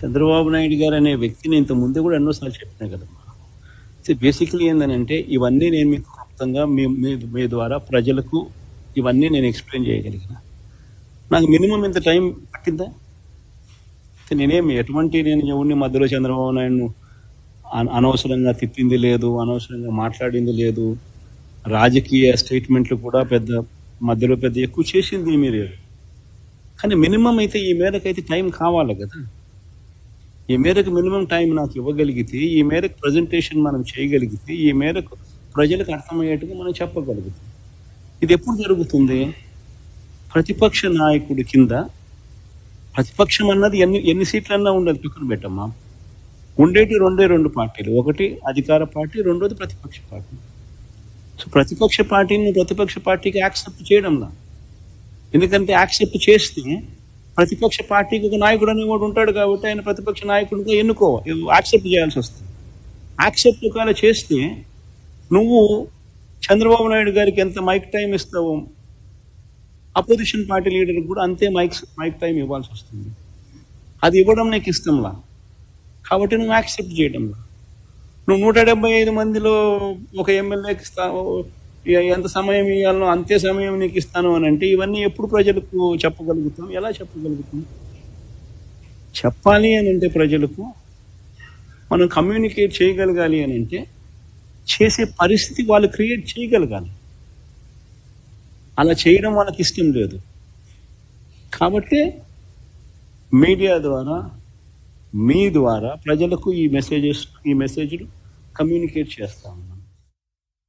చంద్రబాబు నాయుడు గారు అనే వ్యక్తిని ఇంత ముందు కూడా ఎన్నోసార్లు చెప్పినా కదమ్మా బేసిక్లీ ఏంటంటే ఇవన్నీ నేను మీకు క్లుప్తంగా మీ మీ- మీ ద్వారా ప్రజలకు ఇవన్నీ నేను ఎక్స్ప్లెయిన్ చేయగలిగిన. నాకు మినిమం ఇంత టైం పట్టిందా? నేనేమి ఎటువంటి నేను ఎవరిని మధ్యలో చంద్రబాబు నాయుడు అనవసరంగా తిట్టింది లేదు అనవసరంగా మాట్లాడింది లేదు. రాజకీయ స్టేట్మెంట్లు కూడా పెద్ద మధ్యలో పెద్ద ఎక్కువ చేసింది ఏమీ లేదు. కానీ మినిమం అయితే ఈ మేరకు అయితే టైం కావాలి కదా. ఈ మేరకు మినిమం టైం నాకు ఇవ్వగలిగితే ఈ మేరకు ప్రజెంటేషన్ మనం చేయగలిగితే ఈ మేరకు ప్రజలకు అర్థమయ్యేట్టుగా మనం చెప్పగలుగుతాం. ఇది ఎప్పుడు జరుగుతుంది? ప్రతిపక్ష నాయకుడి కింద. ప్రతిపక్షం అన్నది ఎన్ని ఎన్ని సీట్లన్నా ఉండదు పక్కన పెట్టమ్మా. ఉండేటి రెండే రెండు పార్టీలు. ఒకటి అధికార పార్టీ రెండోది ప్రతిపక్ష పార్టీ. సో ప్రతిపక్ష పార్టీని ప్రతిపక్ష పార్టీకి యాక్సెప్ట్ చేయడంలా ఎందుకంటే యాక్సెప్ట్ చేస్తే ప్రతిపక్ష పార్టీకి ఒక నాయకుడు అనేవాడు ఉంటాడు కాబట్టి ఆయన ప్రతిపక్ష నాయకుడిగా ఎన్నుకోవాలి. యాక్సెప్ట్ చేయాల్సి వస్తుంది. యాక్సెప్ట్ ఒకవేళ చేస్తే నువ్వు చంద్రబాబు నాయుడు గారికి ఎంత మైక్ టైం ఇస్తావో అపోజిషన్ పార్టీ లీడర్కి కూడా అంతే మైక్ మైక్ టైం ఇవ్వాల్సి వస్తుంది. అది ఇవ్వడం నీకు ఇష్టంలా? కాబట్టి నువ్వు యాక్సెప్ట్ చేయడంలా? నువ్వు నూట డెబ్బై ఐదు మందిలో ఒక ఎమ్మెల్యేకి ఇస్తావు ఎంత సమయం ఇవ్వాలనో అంతే సమయం నీకు ఇస్తాను అని అంటే ఇవన్నీ ఎప్పుడు ప్రజలకు చెప్పగలుగుతాం? ఎలా చెప్పగలుగుతాం? చెప్పాలి అని అంటే ప్రజలకు మనం కమ్యూనికేట్ చేయగలగాలి అని అంటే చేసే పరిస్థితి వాళ్ళు క్రియేట్ చేయగలగాలి. అలా చేయడం వాళ్ళకి ఇష్టం లేదు. కాబట్టి మీడియా ద్వారా మీ ద్వారా ప్రజలకు ఈ మెసేజెస్ ఈ మెసేజ్లు కమ్యూనికేట్ చేస్తా ఉన్నాం